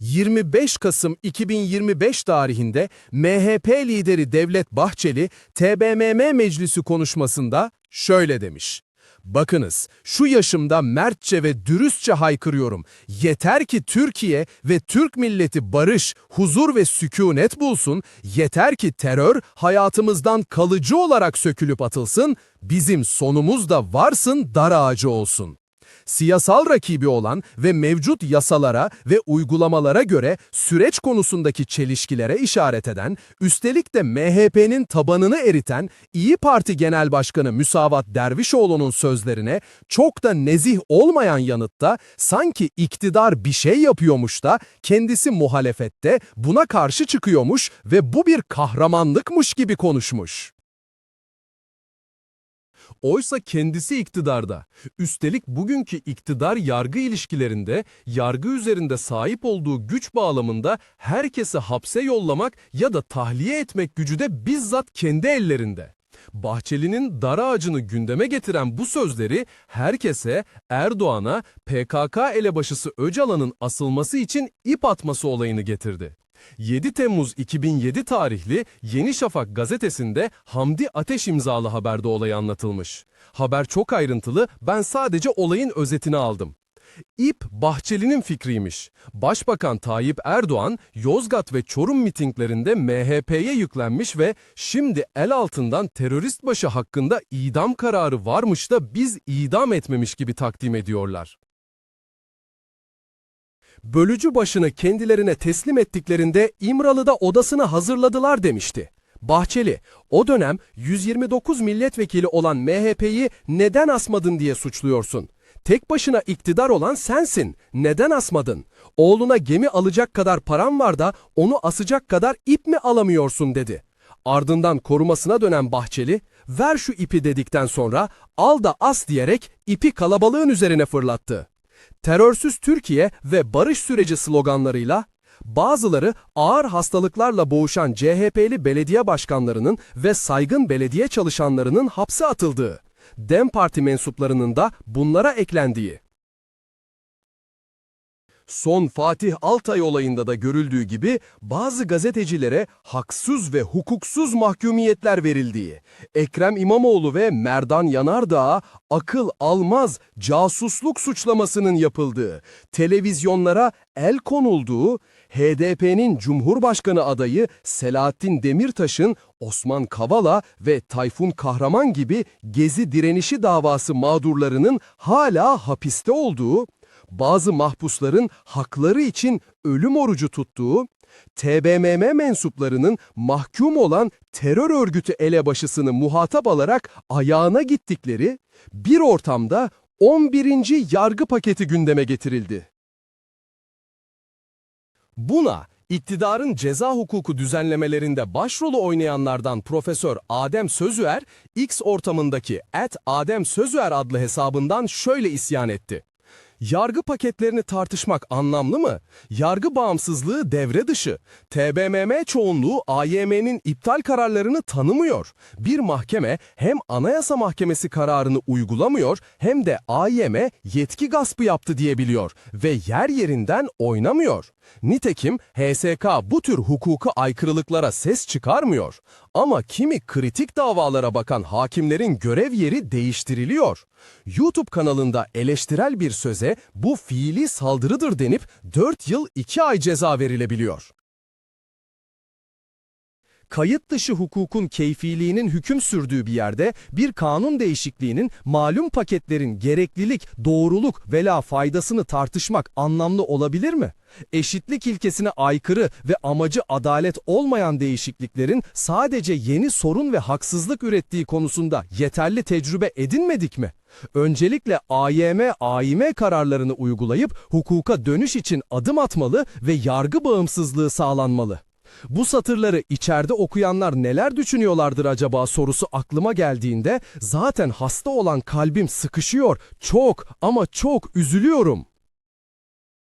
25 Kasım 2025 tarihinde MHP lideri Devlet Bahçeli TBMM meclisi konuşmasında şöyle demiş. Bakınız, şu yaşımda mertçe ve dürüstçe haykırıyorum. Yeter ki Türkiye ve Türk milleti barış, huzur ve sükunet bulsun. Yeter ki terör hayatımızdan kalıcı olarak sökülüp atılsın. Bizim sonumuz da varsın dar ağacı olsun siyasal rakibi olan ve mevcut yasalara ve uygulamalara göre süreç konusundaki çelişkilere işaret eden, üstelik de MHP'nin tabanını eriten İyi Parti Genel Başkanı Müsavat Dervişoğlu'nun sözlerine çok da nezih olmayan yanıtta sanki iktidar bir şey yapıyormuş da kendisi muhalefette buna karşı çıkıyormuş ve bu bir kahramanlıkmış gibi konuşmuş. Oysa kendisi iktidarda. Üstelik bugünkü iktidar yargı ilişkilerinde, yargı üzerinde sahip olduğu güç bağlamında herkesi hapse yollamak ya da tahliye etmek gücü de bizzat kendi ellerinde. Bahçeli'nin dar ağacını gündeme getiren bu sözleri herkese Erdoğan'a PKK elebaşısı Öcalan'ın asılması için ip atması olayını getirdi. 7 Temmuz 2007 tarihli Yeni Şafak gazetesinde Hamdi Ateş imzalı haberde olay anlatılmış. Haber çok ayrıntılı, ben sadece olayın özetini aldım. İp Bahçeli'nin fikriymiş. Başbakan Tayyip Erdoğan, Yozgat ve Çorum mitinglerinde MHP'ye yüklenmiş ve şimdi el altından terörist başı hakkında idam kararı varmış da biz idam etmemiş gibi takdim ediyorlar bölücü başını kendilerine teslim ettiklerinde İmralı'da odasını hazırladılar demişti. Bahçeli, o dönem 129 milletvekili olan MHP'yi neden asmadın diye suçluyorsun. Tek başına iktidar olan sensin. Neden asmadın? Oğluna gemi alacak kadar param var da onu asacak kadar ip mi alamıyorsun dedi. Ardından korumasına dönen Bahçeli, ver şu ipi dedikten sonra al da as diyerek ipi kalabalığın üzerine fırlattı terörsüz Türkiye ve barış süreci sloganlarıyla bazıları ağır hastalıklarla boğuşan CHP'li belediye başkanlarının ve saygın belediye çalışanlarının hapse atıldığı, DEM Parti mensuplarının da bunlara eklendiği, Son Fatih Altay olayında da görüldüğü gibi bazı gazetecilere haksız ve hukuksuz mahkumiyetler verildiği, Ekrem İmamoğlu ve Merdan Yanardağ'a akıl almaz casusluk suçlamasının yapıldığı, televizyonlara el konulduğu, HDP'nin Cumhurbaşkanı adayı Selahattin Demirtaş'ın Osman Kavala ve Tayfun Kahraman gibi gezi direnişi davası mağdurlarının hala hapiste olduğu, bazı mahpusların hakları için ölüm orucu tuttuğu, TBMM mensuplarının mahkum olan terör örgütü elebaşısını muhatap alarak ayağına gittikleri bir ortamda 11. yargı paketi gündeme getirildi. Buna iktidarın ceza hukuku düzenlemelerinde başrolü oynayanlardan Profesör Adem Sözüer, X ortamındaki at Adem Sözüer adlı hesabından şöyle isyan etti. Yargı paketlerini tartışmak anlamlı mı? Yargı bağımsızlığı devre dışı. TBMM çoğunluğu AYM'nin iptal kararlarını tanımıyor. Bir mahkeme hem Anayasa Mahkemesi kararını uygulamıyor hem de AYM yetki gaspı yaptı diyebiliyor ve yer yerinden oynamıyor. Nitekim HSK bu tür hukuka aykırılıklara ses çıkarmıyor. Ama kimi kritik davalara bakan hakimlerin görev yeri değiştiriliyor. YouTube kanalında eleştirel bir söze bu fiili saldırıdır denip 4 yıl 2 ay ceza verilebiliyor kayıt dışı hukukun keyfiliğinin hüküm sürdüğü bir yerde bir kanun değişikliğinin malum paketlerin gereklilik, doğruluk vela faydasını tartışmak anlamlı olabilir mi? Eşitlik ilkesine aykırı ve amacı adalet olmayan değişikliklerin sadece yeni sorun ve haksızlık ürettiği konusunda yeterli tecrübe edinmedik mi? Öncelikle AYM, AİM kararlarını uygulayıp hukuka dönüş için adım atmalı ve yargı bağımsızlığı sağlanmalı. Bu satırları içeride okuyanlar neler düşünüyorlardır acaba sorusu aklıma geldiğinde zaten hasta olan kalbim sıkışıyor. Çok ama çok üzülüyorum.